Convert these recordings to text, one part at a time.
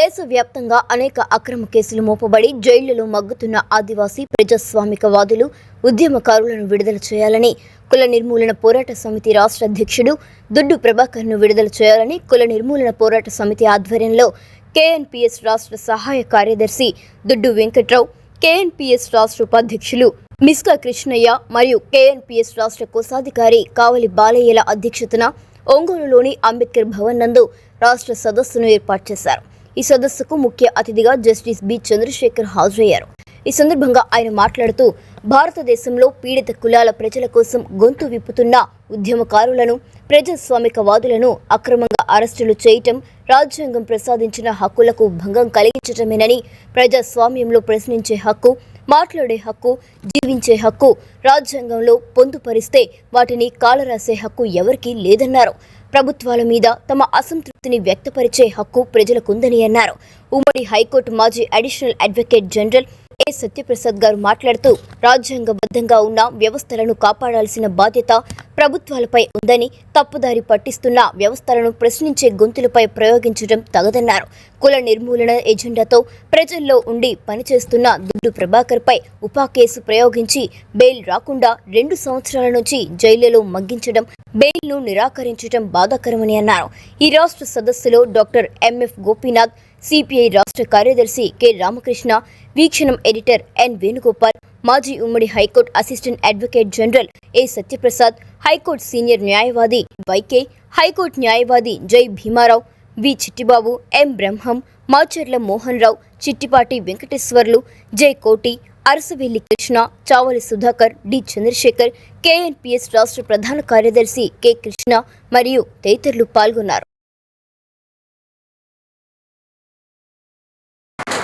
దేశవ్యాప్తంగా అనేక అక్రమ కేసులు మోపబడి జైళ్ళలో మగ్గుతున్న ఆదివాసీ ప్రజాస్వామికవాదులు ఉద్యమకారులను విడుదల చేయాలని కుల నిర్మూలన పోరాట సమితి రాష్ట్ర అధ్యక్షుడు దుడ్డు ప్రభాకర్ను విడుదల చేయాలని కుల నిర్మూలన పోరాట సమితి ఆధ్వర్యంలో కేఎన్పిఎస్ రాష్ట్ర సహాయ కార్యదర్శి దుడ్డు వెంకట్రావు కేఎన్పిఎస్ రాష్ట్ర ఉపాధ్యక్షులు మిస్కా కృష్ణయ్య మరియు కేఎన్పిఎస్ రాష్ట్ర కోశాధికారి కావలి బాలయ్యల అధ్యక్షతన ఒంగోలులోని అంబేద్కర్ భవన్ నందు రాష్ట్ర సదస్సును ఏర్పాటు చేశారు. ఈ సదస్సుకు ముఖ్య అతిథిగా జస్టిస్ బి. చంద్రశేఖర్ హాజరయ్యారు. ఈ సందర్భంగా ఆయన మాట్లాడుతూ భారతదేశంలో పీడిత కులాల ప్రజల కోసం గొంతు విప్పుతున్న ఉద్యమకారులను ప్రజాస్వామికవాదులను అక్రమంగా అరెస్టులు చేయటం రాజ్యాంగం ప్రసాదించిన హక్కులకు భంగం కలిగించటమేనని ప్రజాస్వామ్యంలో ప్రశ్నించే హక్కు మాట్లాడే హక్కు జీవించే హక్కు రాజ్యాంగంలో పొందుపరిస్తే వాటిని కాలరాసే హక్కు ఎవరికీ లేదన్నారు. ప్రభుత్వాల మీద తమ అసంతృప్తిని వ్యక్తపరిచే హక్కు ప్రజలకుందని అన్నారు. ఉమ్మడి హైకోర్టు మాజీ additional advocate general A Satyaprasad గారు మాట్లాడుతూ రాజ్యాంగబద్ధంగా ఉన్న వ్యవస్థలను కాపాడాల్సిన బాధ్యత ప్రభుత్వాలపై ఉందని తప్పుదారి పట్టిస్తున్న వ్యవస్థలను ప్రశ్నించే గొంతులపై ప్రయోగించడం తగదన్నారు. కుల నిర్మూలన ఎజెండాతో ప్రజల్లో ఉండి పనిచేస్తున్న దుడ్డు ప్రభాకర్పై ఉపా కేసు ప్రయోగించి బెయిల్ రాకుండా రెండు సంవత్సరాల నుంచి జైళ్ళలో మగ్గించడం బెయిల్ను నిరాకరించడం బాధాకరమని అన్నారు. ఈ రాష్ట్ర సదస్సులో డాక్టర్ ఎంఎఫ్ గోపీనాథ్ సిపిఐ రాష్ట్ర కార్యదర్శి K. Ramakrishna Veekshanam editor N. Venugopal మాజీ ఉమ్మడి high court assistant advocate general A. Satyaprasad high court senior న్యాయవాది వైకే హైకోర్టు న్యాయవాది జై భీమారావు వి. చిట్టిబాబు ఎం. బ్రహ్మం మాచర్ల మోహన్ రావు చిట్టిపాటి వెంకటేశ్వర్లు జై. కోటి అరసవెల్లి కృష్ణ చావలి సుధాకర్ డి. చంద్రశేఖర్ కేఎన్పిఎస్ రాష్ట్ర ప్రధాన కార్యదర్శి కె. కృష్ణ మరియు తదితరులు పాల్గొన్నారు.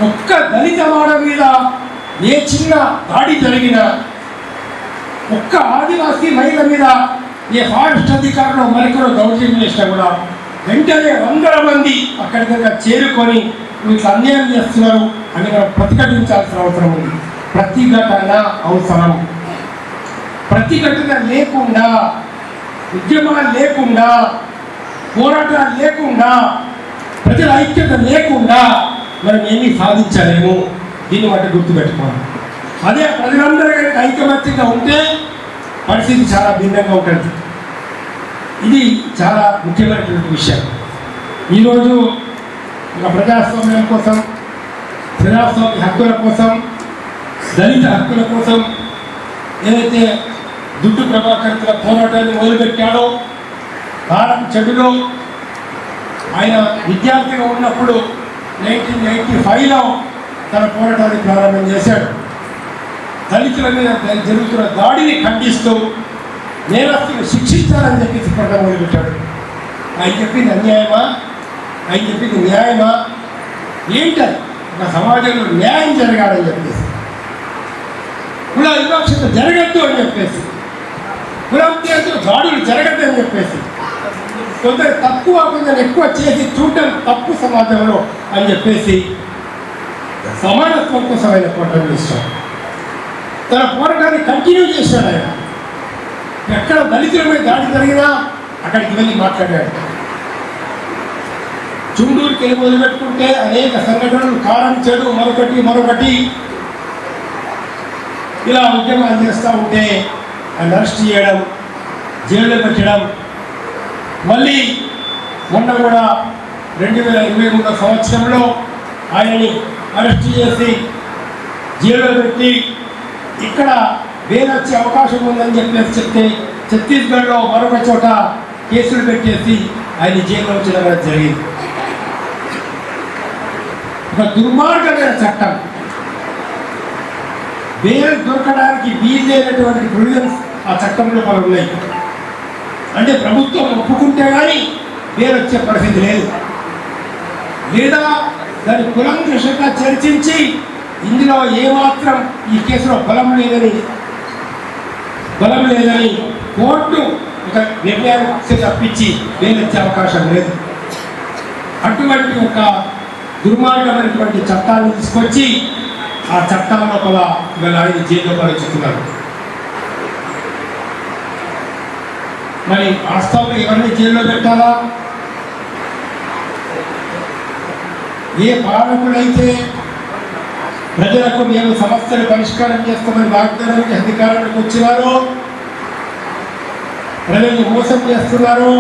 ఒక్క దళిత వాడ మీద ఏ చిన్న దాడి జరిగినా ఒక్క ఆదివాసీ మహిళ మీద ఏ ఫారెస్ట్ అధికారులు మరికొన దౌర్జన్యం చేసినా కూడా వెంటనే వందల మంది అక్కడి దగ్గర చేరుకొని మీకు అన్యాయం చేస్తున్నారు అని మనం ప్రతిఘటించాల్సిన అవసరం ఉంది. ప్రతిఘటన అవసరం. ప్రతిఘటన లేకుండా ఉద్యమాలు లేకుండా పోరాటాలు లేకుండా ప్రజల ఐక్యత లేకుండా మనం ఏమీ సాధించలేము? దీన్ని బట్టి గుర్తుపెట్టుకోవాలి అదే ప్రజలందరూ కనుక ఐకమత్యంగా ఉంటే పరిస్థితి చాలా భిన్నంగా ఉంటుంది. ఇది చాలా ముఖ్యమైనటువంటి విషయం. ఈరోజు ఒక ప్రజాస్వామ్యం కోసం ప్రజాస్వామ్య హక్కుల కోసం దళిత హక్కుల కోసం ఏదైతే దుడ్డు ప్రభాకర్ తన పోరాటాన్ని మొదలుపెట్టాడో కాలం చెడులో ఆయన విద్యార్థిగా ఉన్నప్పుడు నైన్టీన్ ఎయిటీ ఫైవ్లో తన పోరాటాన్ని ప్రారంభం చేశాడు. దళితుల మీద జరుగుతున్న దాడిని ఖండిస్తూ నేరస్తులు శిక్షించాలని చెప్పి చెప్పడం మొదలుపెట్టాడు. ఆయన చెప్పింది అన్యాయమా? ఆయన చెప్పింది న్యాయమా? ఏంటది? ఒక సమాజంలో న్యాయం జరగాలని చెప్పేసి. కుల వివక్షత జరగద్దు అని చెప్పేసి. కులం చేస్తూ దాడులు జరగద్దు అని చెప్పేసి. కొందరు తక్కువ కొందరు ఎక్కువ చేసి చూడటం తప్పు సమాజంలో అని చెప్పేసి సమానత్వం కోసం ఆయన పోరాటం చేశాడు. తన పోరాటాన్ని కంటిన్యూ చేశాడు ఆయన. ఎక్కడ దళితుల మీద దాడి జరిగినా అక్కడికి వెళ్ళి మాట్లాడాడు. చుండూరుకి వెళ్ళి మొదలుపెట్టుకుంటే అనేక సంఘటనలు కారం చెడు మరొకటి మరొకటి. ఇలా ఉద్యమాలు చేస్తూ ఉంటే ఆయన అరెస్ట్ చేయడం జైల్లో పెట్టడం మళ్ళీ మొన్న కూడా రెండు వేల ఇరవై మూడో సంవత్సరంలో ఆయనని అరెస్ట్ చేసి జైల్లో పెట్టి ఇక్కడ వేరొచ్చే అవకాశం ఉందని చెప్పేసి చెప్తే ఛత్తీస్గఢ్లో మరొక చోట కేసులు పెట్టేసి ఆయన జైల్లో ఉంచడం జరిగింది. ఒక దుర్మార్గమైన చట్టం. వేరే దొరకడానికి వీలైనటువంటి ప్రొవిజన్స్ ఆ చట్టంలో మనం ఉన్నాయి. అంటే ప్రభుత్వం ఒప్పుకుంటే కానీ వేరొచ్చే వచ్చే పరిస్థితి లేదు. లేదా దాన్ని కులంకృషంగా చర్చించి ఇందులో ఏమాత్రం ఈ కేసులో బలం లేదని బలం లేదని కోర్టు ఒక నిర్ణయం తప్పించి వేలొచ్చే అవకాశం లేదు. అటువంటి ఒక దుర్మార్గమైనటువంటి చట్టాన్ని తీసుకొచ్చి ఆ చట్టాల లోపల ఇవాళ ఆయన జైల్లో పరిచిస్తున్నారు మరి వాస్తవంగా ఎవరిని జైల్లో పెట్టాలా? ఏ పాలకుడైతే ప్రజలకు మేము సమస్యలు పరిష్కారం చేస్తామని వాగ్దానానికి అధికారానికి అధికారంలోకి వచ్చినారో ప్రజల్ని మోసం చేస్తున్నారో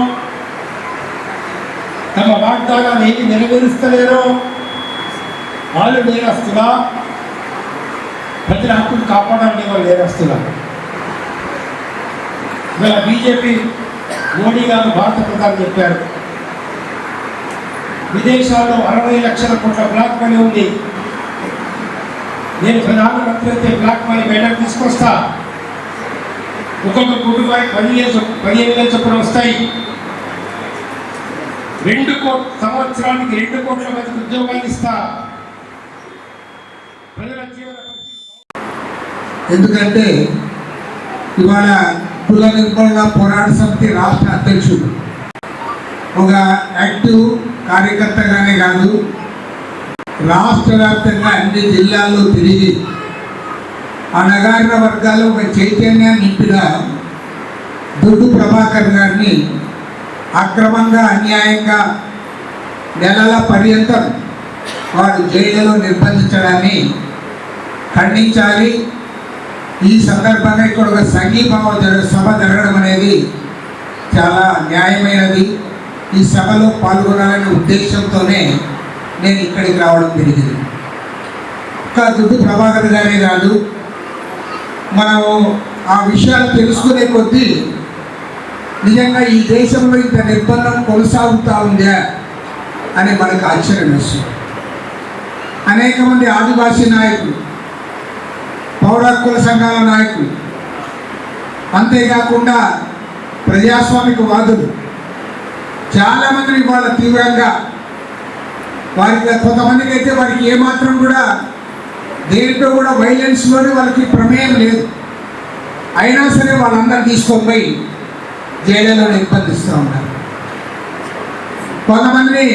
తమ వాగ్దానాలు ఏమి నెరవేరుస్తలేరో వాళ్ళు నేరస్తులా? ప్రజల హక్కులు కాపాడాలని వాళ్ళు నేరస్తున్నారు ఇవాళ బీజేపీ మోడీ గారు భారత ప్రధాని చెప్పారు. విదేశాల్లో అరవై లక్షల కోట్ల బ్లాక్ మనీ ఉంది. నేను ప్రధానమంత్రి అయితే బ్లాక్ మనీ బయట తీసుకొస్తా. ఒక్కొక్క కుటుంబానికి పదిహేను పదిహేను వేల చొప్పున వస్తాయి. రెండు కోట్ల సంవత్సరానికి రెండు కోట్ల మంది ఉద్యోగాలు ఇస్తా. ప్రజల జీవన ఎందుకంటే ఇవాళ కుల నిర్మూలన పోరాట సమితి రాష్ట్ర అధ్యక్షుడు. ఒక యాక్టివ్ కార్యకర్తగానే కాదు రాష్ట్ర వ్యాప్తంగా అన్ని జిల్లాల్లో తిరిగి అనగారిన వర్గాలు ఒక చైతన్యాన్ని నింపిన దుడ్డు ప్రభాకర్ గారిని అక్రమంగా అన్యాయంగా నెలల పర్యంతం వారు జైలులో నిర్బంధించడాన్ని ఖండించాలి. ఈ సందర్భంగా ఇక్కడ ఒక సంఘీభావ సభ జరగడం అనేది చాలా న్యాయమైనది. ఈ సభలో పాల్గొనాలనే ఉద్దేశంతోనే నేను ఇక్కడికి రావడం జరిగింది. ఇంకా దుడ్డు ప్రభాకర్ గారే కాదు మనం ఆ విషయాలు తెలుసుకునే కొద్దీ నిజంగా ఈ దేశంలో ఇంత నిర్బంధం కొనసాగుతూ ఉందా అని మనకు ఆశ్చర్యం వస్తుంది. అనేక మంది ఆదివాసీ నాయకులు పౌర హక్కుల సంఘాల నాయకులు. అంతేకాకుండా ప్రజాస్వామిక వాదులు. చాలామందిని వాళ్ళ తీవ్రంగా వారికి కొంతమందికి అయితే వారికి ఏమాత్రం కూడా దేంట్లో కూడా వైలెన్స్లోనే వాళ్ళకి ప్రమేయం లేదు. అయినా సరే వాళ్ళందరూ తీసుకొని పోయి జైళ్ళలో నిర్బంధిస్తూ ఉన్నారు కొంతమందిని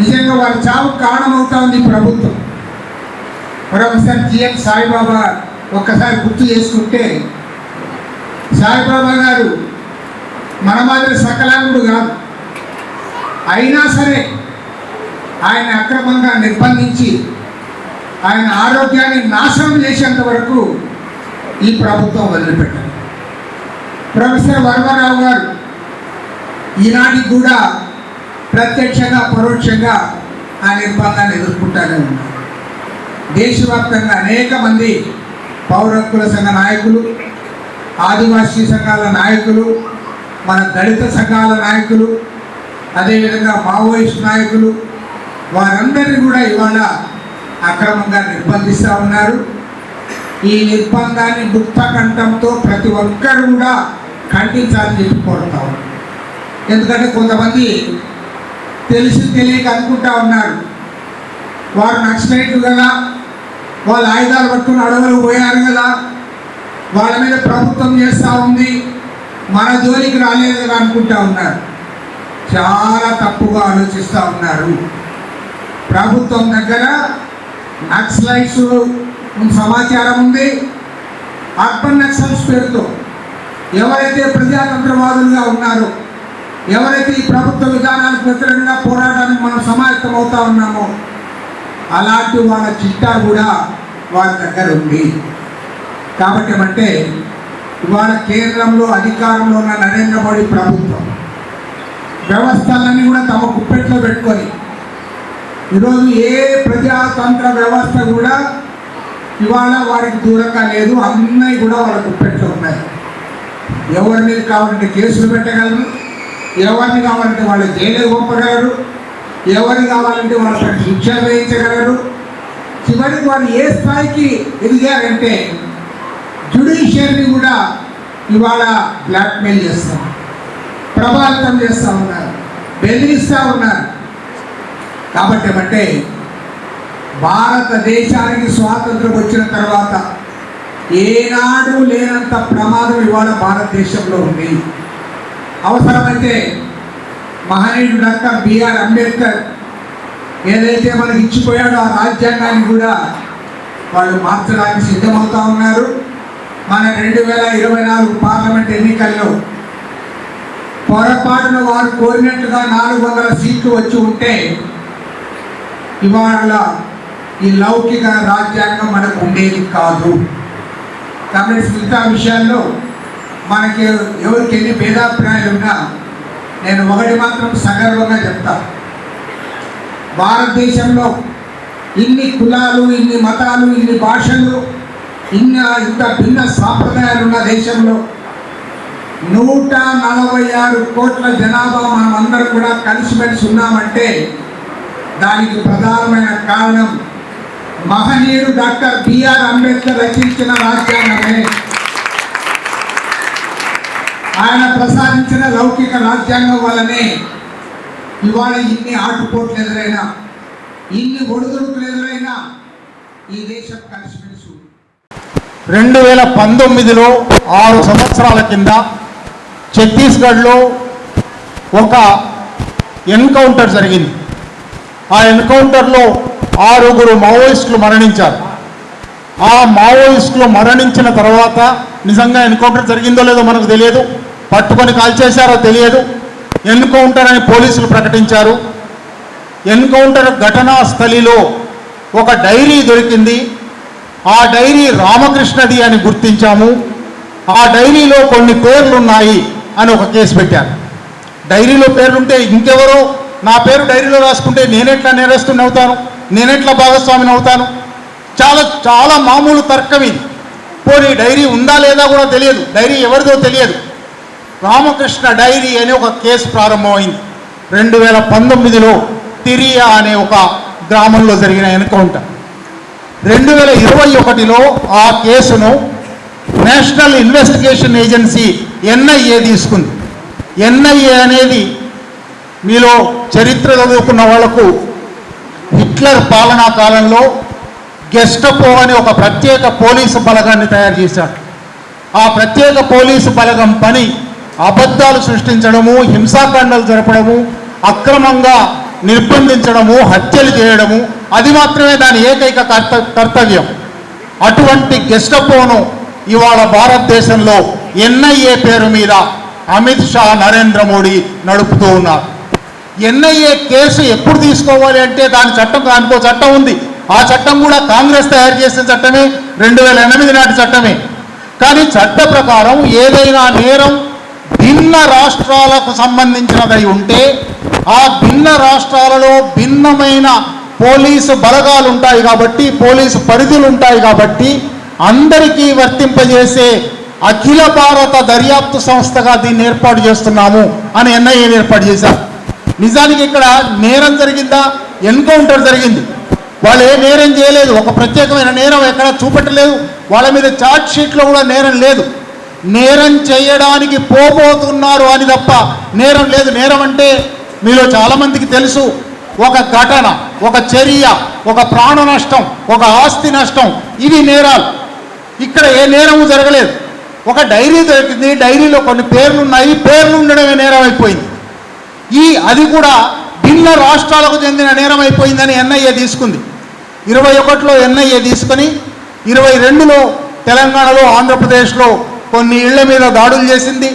నిజంగా వారి చావుకు కారణమవుతా ఉంది ప్రభుత్వం. మరొకసారి జిఎం సాయిబాబా ఒక్కసారి గుర్తు చేసుకుంటే సాయిబాబా గారు మన మాదిరి సకలాంగుడు కాదు. అయినా సరే ఆయన అక్రమంగా నిర్బంధించి ఆయన ఆరోగ్యాన్ని నాశనం చేసేంత వరకు ఈ ప్రభుత్వం వదిలిపెట్టారు. ప్రొఫెసర్ వర్మారావు గారు ఈనాటికి కూడా ప్రత్యక్షంగా పరోక్షంగా ఆ నిర్బంధాన్ని ఎదుర్కొంటానే ఉన్నారు. దేశవ్యాప్తంగా అనేక మంది పౌర సంఘ నాయకులు ఆదివాసీ సంఘాల నాయకులు మన దళిత సంఘాల నాయకులు అదేవిధంగా మావోయిస్ట్ నాయకులు వారందరినీ కూడా ఇవాళ అక్రమంగా నిర్బంధిస్తూ ఉన్నారు. ఈ నిర్బంధాన్ని ముక్త కంఠంతో ప్రతి ఒక్కరు కూడా ఖండించాలని చెప్పి కోరుతా ఎందుకంటే కొంతమంది తెలిసి తెలియక అనుకుంటా ఉన్నారు. వారు నక్సలైట్లు కదా వాళ్ళు ఆయుధాలు పట్టుకుని అడవులు పోయారు కదా. వాళ్ళ మీద ప్రభుత్వం చేస్తూ ఉంది. మన జోలికి రాలేదు కదా అనుకుంటా ఉన్నారు. చాలా తప్పుగా ఆలోచిస్తూ ఉన్నారు. ప్రభుత్వం దగ్గర నక్సలైట్స్ సమాచారం ఉంది. అర్బన్ నక్సల్స్ పేరుతో ఎవరైతే ప్రజాతంత్రవాదులుగా ఉన్నారో ఎవరైతే ఈ ప్రభుత్వ విధానానికి వ్యతిరేకంగా పోరాటానికి మనం సమాయత్తం అవుతా ఉన్నామో అలాంటి వాళ్ళ చిట్టా కూడా వారి దగ్గర ఉంది. కాబట్టి అంటే ఇవాళ కేంద్రంలో అధికారంలో ఉన్న నరేంద్ర మోడీ ప్రభుత్వం వ్యవస్థలన్నీ కూడా తమ కుప్పెట్లో పెట్టుకొని ఈరోజు ఏ ప్రజాతంత్ర వ్యవస్థ కూడా ఇవాళ వారికి దూరంగా లేదు అన్నీ కూడా వాళ్ళ కుప్పెట్లో ఉన్నాయి. ఎవరి మీద కావాలంటే కేసులు పెట్టగలరు ఎవరిని కావాలంటే వాళ్ళు జైలు పంపగలరు ఎవరు కావాలంటే వాళ్ళ శిక్ష వేయించగలరు? చివరికి వారు ఏ స్థాయికి ఎదిగారంటే జుడిషియర్ని కూడా ఇవాళ బ్లాక్మెయిల్ చేస్తాం ప్రభావితం చేస్తూ ఉన్నారు. బెదిరిస్తూ ఉన్నారు. కాబట్టి ఏమంటే భారతదేశానికి స్వాతంత్రం వచ్చిన తర్వాత ఏనాడు లేనంత ప్రమాదం ఇవాళ భారతదేశంలో ఉంది. అవసరమైతే మహనీయుడు డాక్టర్ బిఆర్ అంబేద్కర్ ఏదైతే మనకి ఇచ్చిపోయాడో ఆ రాజ్యాంగాన్ని కూడా వాళ్ళు మార్చడానికి సిద్ధమవుతా ఉన్నారు. మన రెండు వేల ఇరవై నాలుగు పార్లమెంట్ ఎన్నికల్లో పొరపాటున వారు కోరినట్టుగా నాలుగు వందల సీట్లు వచ్చి ఉంటే ఇవాళ ఈ లౌకిక రాజ్యాంగం మనకు ఉండేది కాదు. కాబట్టి మిగతా విషయాల్లో మనకి ఎవరికి ఎన్ని భేదాభిప్రాయాలు ఉన్నా నేను ఒకటి మాత్రం సగర్వంగా చెప్తా. భారతదేశంలో ఇన్ని కులాలు ఇన్ని మతాలు ఇన్ని భాషలు ఇన్న ఇంత భిన్న సాంప్రదాయాలు ఉన్న దేశంలో నూట నలభై ఆరు కోట్ల జనాభా మనం అందరం కూడా కలిసిమెలిసి ఉన్నామంటే దానికి ప్రధానమైన కారణం మహనీయుడు డాక్టర్ బిఆర్ అంబేద్కర్ రచించిన రాజ్యాంగమే ఆయన ప్రసాదించిన లౌకిక రాజ్యాంగం వల్లనే ఇవాళ ఇన్ని ఆటుపోట్లు ఎదురైనా ఇన్ని ఒడిదుడుకులు ఎదురైనా ఈ దేశం కలిసిమెలిసి రెండు వేల పంతొమ్మిదిలో ఆరు సంవత్సరాల కింద ఛత్తీస్గఢ్లో ఒక ఎన్కౌంటర్ జరిగింది. ఆ ఎన్కౌంటర్లో ఆరుగురు మావోయిస్టులు మరణించారు. ఆ మావోయిస్టులు మరణించిన తర్వాత నిజంగా ఎన్కౌంటర్ జరిగిందో లేదో మనకు తెలియదు. పట్టుకొని కాల్చేశారో తెలియదు. ఎన్కౌంటర్ అని పోలీసులు ప్రకటించారు. ఎన్కౌంటర్ ఘటనా స్థలిలో ఒక డైరీ దొరికింది. ఆ డైరీ రామకృష్ణది అని గుర్తించాము. ఆ డైరీలో కొన్ని పేర్లు ఉన్నాయి అని ఒక కేసు పెట్టారు. డైరీలో పేర్లుంటే ఇంకెవరో? నా పేరు డైరీలో రాసుకుంటే నేనెట్లా నేరస్తుని అవుతాను? నేనెట్లా భాగస్వామిని అవుతాను? చాలా చాలా మామూలు తర్కం ఇది. పోనీ డైరీ ఉందా లేదా కూడా తెలియదు. డైరీ ఎవరిదో తెలియదు. రామకృష్ణ డైరీ అనే ఒక కేసు ప్రారంభమైంది. రెండు వేల పంతొమ్మిదిలో తిరియా అనే ఒక గ్రామంలో జరిగిన ఎన్కౌంటర్. రెండు వేల ఇరవై ఒకటిలో ఆ కేసును నేషనల్ ఇన్వెస్టిగేషన్ ఏజెన్సీ ఎన్ఐఏ తీసుకుంది. ఎన్ఐఏ అనేది మీలో చరిత్ర చదువుకున్న వాళ్ళకు హిట్లర్ పాలనా కాలంలో గెస్టపో అని ఒక ప్రత్యేక పోలీసు బలగాన్ని తయారు చేశారు ఆ ప్రత్యేక పోలీసు బలగం పని అబద్ధాలు సృష్టించడము హింసాకాండాలు జరపడము అక్రమంగా నిర్బంధించడము హత్యలు చేయడము అది మాత్రమే దాని ఏకైక కర్త కర్తవ్యం. అటువంటి గెస్టపోను ఇవాళ భారతదేశంలో ఎన్ఐఏ పేరు మీద అమిత్ షా నరేంద్ర మోడీ నడుపుతూ ఉన్నారు. ఎన్ఐఏ కేసు ఎప్పుడు తీసుకోవాలి అంటే దాని చట్టం దానికో చట్టం ఉంది. ఆ చట్టం కూడా కాంగ్రెస్ తయారు చేసిన చట్టమే రెండు వేల ఎనిమిది నాటి చట్టమే. కానీ చట్ట ప్రకారం ఏదైనా నేరం భిన్న రాష్ట్రాలకు సంబంధించినదై ఉంటే ఆ భిన్న రాష్ట్రాలలో భిన్నమైన పోలీసు బలగాలు ఉంటాయి కాబట్టి పోలీసు పరిధులు ఉంటాయి కాబట్టి అందరికీ వర్తింపజేసే అఖిల భారత దర్యాప్తు సంస్థగా దీన్ని ఏర్పాటు చేస్తున్నాము అని ఎన్ఐఏని ఏర్పాటు చేశారు. నిజానికి ఇక్కడ నేరం జరిగిందా? ఎన్కౌంటర్ జరిగింది. వాళ్ళు ఏ నేరం చేయలేదు. ఒక ప్రత్యేకమైన నేరం ఎక్కడ చూపెట్టలేదు. వాళ్ళ మీద చార్జ్ షీట్లో కూడా నేరం లేదు. నేరం చేయడానికి పోబోతున్నారు అని తప్ప నేరం లేదు. నేరం అంటే మీలో చాలామందికి తెలుసు. ఒక ఘటన ఒక చర్య ఒక ప్రాణ నష్టం ఒక ఆస్తి నష్టం ఇవి నేరాలు. ఇక్కడ ఏ నేరము జరగలేదు. ఒక డైరీ దొరికింది. డైరీలో కొన్ని పేర్లు ఉన్నాయి. పేర్లు ఉండడమే నేరం అయిపోయింది. ఈ అది కూడా భిన్న రాష్ట్రాలకు చెందిన నేరం అయిపోయిందని ఎన్ఐఏ తీసుకుంది. ఇరవై ఒకటిలో ఎన్ఐఏ తీసుకొని ఇరవై రెండులో తెలంగాణలో ఆంధ్రప్రదేశ్లో కొన్ని ఇళ్ళ మీద దాడులు చేసింది.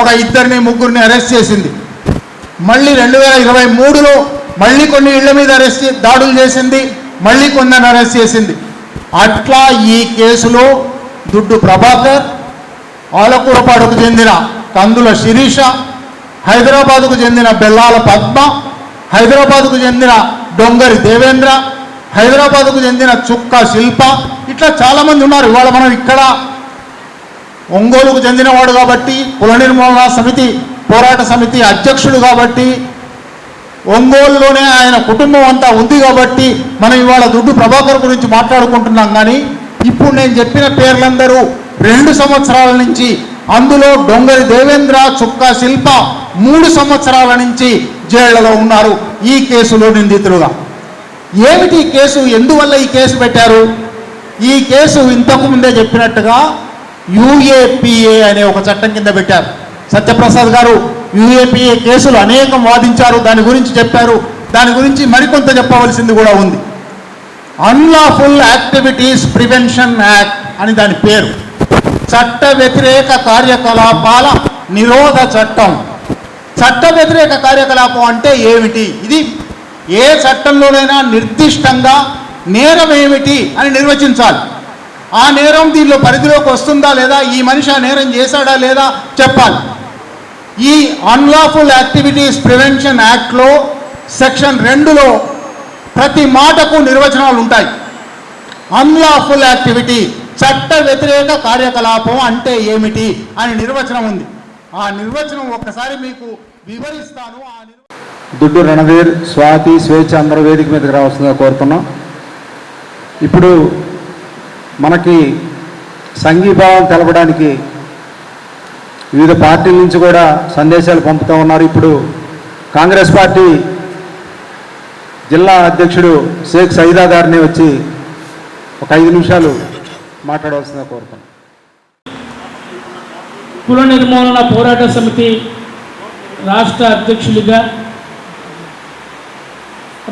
ఒక ఇద్దరిని ముగ్గురిని అరెస్ట్ చేసింది. మళ్ళీ రెండు వేల ఇరవై మూడులో మళ్ళీ కొన్ని ఇళ్ళ మీద అరెస్ట్ దాడులు చేసింది. మళ్ళీ కొందరిని అరెస్ట్ చేసింది. అట్లా ఈ కేసులో దుడ్డు ప్రభాకర్ ఆలకూరపాడుకు చెందిన కందుల శిరీష హైదరాబాదుకు చెందిన బెల్లాల పద్మ హైదరాబాదుకు చెందిన డొంగరి దేవేంద్ర హైదరాబాద్కు చెందిన చుక్క శిల్ప. ఇట్లా చాలామంది ఉన్నారు. ఇవాళ మనం ఇక్కడ ఒంగోలుకు చెందినవాడు కాబట్టి కుల నిర్మూలన సమితి పోరాట సమితి అధ్యక్షుడు కాబట్టి ఒంగోలులోనే ఆయన కుటుంబం అంతా ఉంది కాబట్టి మనం ఇవాళ దుడ్డు ప్రభాకర్ గురించి మాట్లాడుకుంటున్నాం. కానీ ఇప్పుడు నేను చెప్పిన పేర్లందరూ రెండు సంవత్సరాల నుంచి అందులో డొంగరి దేవేంద్ర చుక్క శిల్ప మూడు సంవత్సరాల నుంచి జైళ్ళలో ఉన్నారు. ఈ కేసులో నిందితులుగా. ఏమిటి ఈ కేసు? ఎందువల్ల ఈ కేసు పెట్టారు? ఈ కేసు ఇంతకు ముందే చెప్పినట్టుగా యుఏపిఏ అనే ఒక చట్టం కింద పెట్టారు. సత్యప్రసాద్ గారు యుఏపిఏ కేసులు అనేకం వాదించారు దాని గురించి చెప్పారు. దాని గురించి మరికొంత చెప్పవలసింది కూడా ఉంది. అన్లాఫుల్ యాక్టివిటీస్ ప్రివెన్షన్ యాక్ట్ అని దాని పేరు. చట్ట వ్యతిరేక కార్యకలాపాల నిరోధ చట్టం. చట్ట వ్యతిరేక కార్యకలాపం అంటే ఏమిటి? ఇది ఏ చట్టంలోనైనా నిర్దిష్టంగా నేరం ఏమిటి అని నిర్వచించాలి. ఆ నేరం దీనిలో పరిధిలోకి వస్తుందా లేదా ఈ మనిషి ఆ నేరం చేశాడా లేదా చెప్పాలి. ఈ అన్లాఫుల్ యాక్టివిటీస్ ప్రివెన్షన్ యాక్ట్లో సెక్షన్ రెండులో ప్రతి మాటకు నిర్వచనాలు ఉంటాయి. అన్లాఫుల్ యాక్టివిటీ చట్ట వ్యతిరేక కార్యకలాపం అంటే ఏమిటి అని నిర్వచనం ఉంది. ఆ నిర్వచనం ఒక్కసారి మీకు వివరిస్తాను ఆ దుడ్డు రణవీర్ స్వాతి స్వేచ్ఛ అందరూ వేదిక మీదకి రావాల్సిందిగా కోరుతున్నాం. ఇప్పుడు మనకి సంఘీభావం తెలపడానికి వివిధ పార్టీల నుంచి కూడా సందేశాలు పంపుతూ ఉన్నారు. ఇప్పుడు కాంగ్రెస్ పార్టీ జిల్లా అధ్యక్షుడు షేక్ సైదా గారిని వచ్చి ఒక ఐదు నిమిషాలు మాట్లాడవలసిందిగా కోరుతున్నాం. కుల నిర్మూలన పోరాట సమితి రాష్ట్ర అధ్యక్షులుగా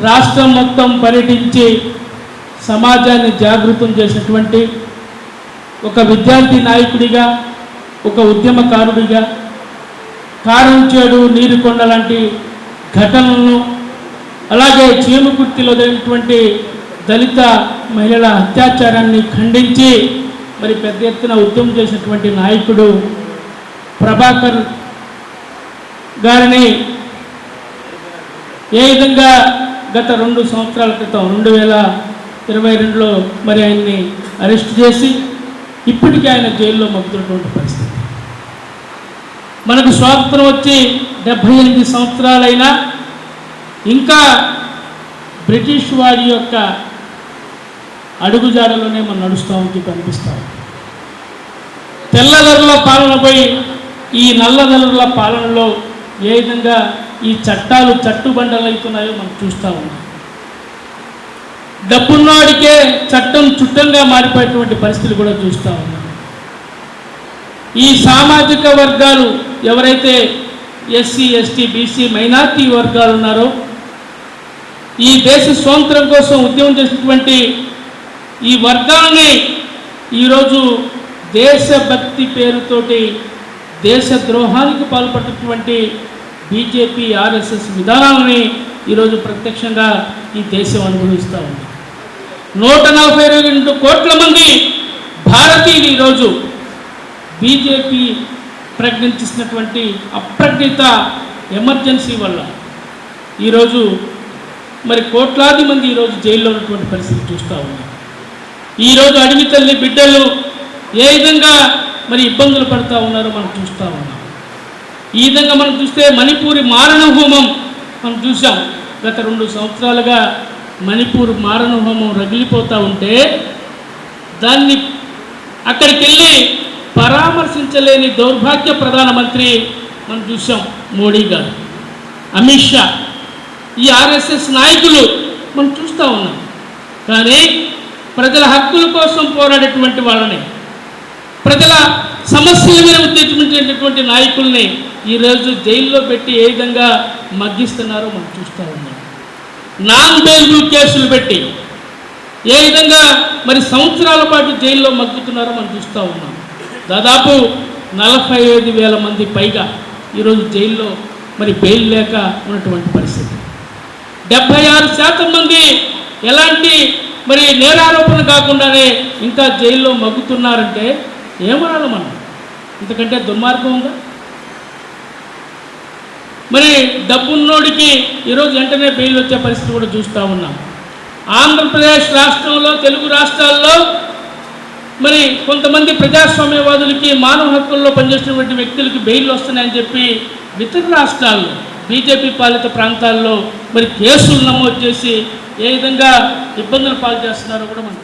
రాష్ట్రం మొత్తం పర్యటించి సమాజాన్ని జాగృతం చేసినటువంటి ఒక విద్యార్థి నాయకుడిగా ఒక ఉద్యమకారుడిగా కారం చేడు నీరుకొండ లాంటి ఘటనలను అలాగే చీమకుర్తిలో జరిగినటువంటి దళిత మహిళల అత్యాచారాన్ని ఖండించి మరి పెద్ద ఎత్తున ఉద్యమం చేసినటువంటి నాయకుడు ప్రభాకర్ గారిని ఏ విధంగా గత రెండు సంవత్సరాల క్రితం రెండు వేల ఇరవై రెండులో మరి ఆయన్ని అరెస్ట్ చేసి ఇప్పటికీ ఆయన జైల్లో మగ్గుతున్నటువంటి పరిస్థితి. మనకు స్వాతంత్రం వచ్చి డెబ్భై ఎనిమిది సంవత్సరాలైనా ఇంకా బ్రిటిష్ వారి యొక్క అడుగుజాడలోనే మనం నడుస్తూ ఉంటే కనిపిస్తాం తెల్లదొరల పాలన పోయి ఈ నల్లదొరల పాలనలో ఏ విధంగా ఈ చట్టాలు చట్టుబండలవుతున్నాయో మనం చూస్తూ ఉన్నాం. డబ్బున్నాడికే చట్టం చుట్టంగా మారిపోయేటువంటి పరిస్థితులు కూడా చూస్తూ ఉన్నాం. ఈ సామాజిక వర్గాలు ఎవరైతే ఎస్సీ ఎస్టీ బీసీ మైనార్టీ వర్గాలు ఉన్నారో ఈ దేశ స్వాతంత్రం కోసం ఉద్యమం చేసినటువంటి ఈ వర్గాల్ని ఈరోజు దేశభక్తి పేరుతోటి దేశ ద్రోహానికి పాల్పడినటువంటి బీజేపీ ఆర్ఎస్ఎస్ విధానాలని ఈరోజు ప్రత్యక్షంగా ఈ దేశం అనుభవిస్తూ ఉంది. నూట నలభై రెండు కోట్ల మంది భారతీయులు ఈరోజు బీజేపీ ప్రకటించినటువంటి అప్రకటిత ఎమర్జెన్సీ వల్ల ఈరోజు మరి కోట్లాది మంది ఈరోజు జైల్లో ఉన్నటువంటి పరిస్థితి చూస్తూ ఉన్నాం. ఈరోజు అడవి తల్లి బిడ్డలు ఏ విధంగా మరి ఇబ్బందులు పడుతూ ఉన్నారో మనం చూస్తూ ఉన్నాం. ఈ విధంగా మనం చూస్తే మణిపూరి మారణ హోమం మనం చూసాం గత రెండు సంవత్సరాలుగా మణిపూర్ మారణ హోమం రగిలిపోతూ ఉంటే దాన్ని అక్కడికి వెళ్ళి పరామర్శించలేని దౌర్భాగ్య ప్రధానమంత్రి మనం చూసాం మోడీ గారు. అమిత్ షా. ఈ ఆర్ఎస్ఎస్ నాయకులు మనం చూస్తూ ఉన్నాం. కానీ ప్రజల హక్కుల కోసం పోరాడేటువంటి వాళ్ళని ప్రజల సమస్యల మీద ఉద్దేశించేటటువంటి నాయకుల్ని ఈరోజు జైల్లో పెట్టి ఏ విధంగా మగ్గిస్తున్నారో మనం చూస్తూ ఉన్నాం. నాన్ బెయిలబుల్ కేసులు పెట్టి ఏ విధంగా మరి సంవత్సరాల పాటు జైల్లో మగ్గుతున్నారో మనం చూస్తూ ఉన్నాం. దాదాపు నలభై ఐదు వేల మంది పైగా ఈరోజు జైల్లో మరి బెయిల్ లేక ఉన్నటువంటి పరిస్థితి. డెబ్భై ఆరు శాతం మంది ఎలాంటి మరి నేరారోపణ కాకుండానే ఇంకా జైల్లో మగ్గుతున్నారంటే ఏమనాలి మనం? ఇంతకంటే దుర్మార్గం ఉందా? మరి డబ్బున్నోడికి ఈరోజు వెంటనే బెయిల్ వచ్చే పరిస్థితి కూడా చూస్తూ ఉన్నాం. ఆంధ్రప్రదేశ్ రాష్ట్రంలో తెలుగు రాష్ట్రాల్లో మరి కొంతమంది ప్రజాస్వామ్యవాదులకి మానవ హక్కుల్లో పనిచేసినటువంటి వ్యక్తులకి బెయిల్ వస్తున్నాయని చెప్పి ఇతర రాష్ట్రాల్లో బీజేపీ పాలిత ప్రాంతాల్లో మరి కేసులు నమోదు చేసి ఏ విధంగా ఇబ్బందులు పాలు చేస్తున్నారో కూడా మనం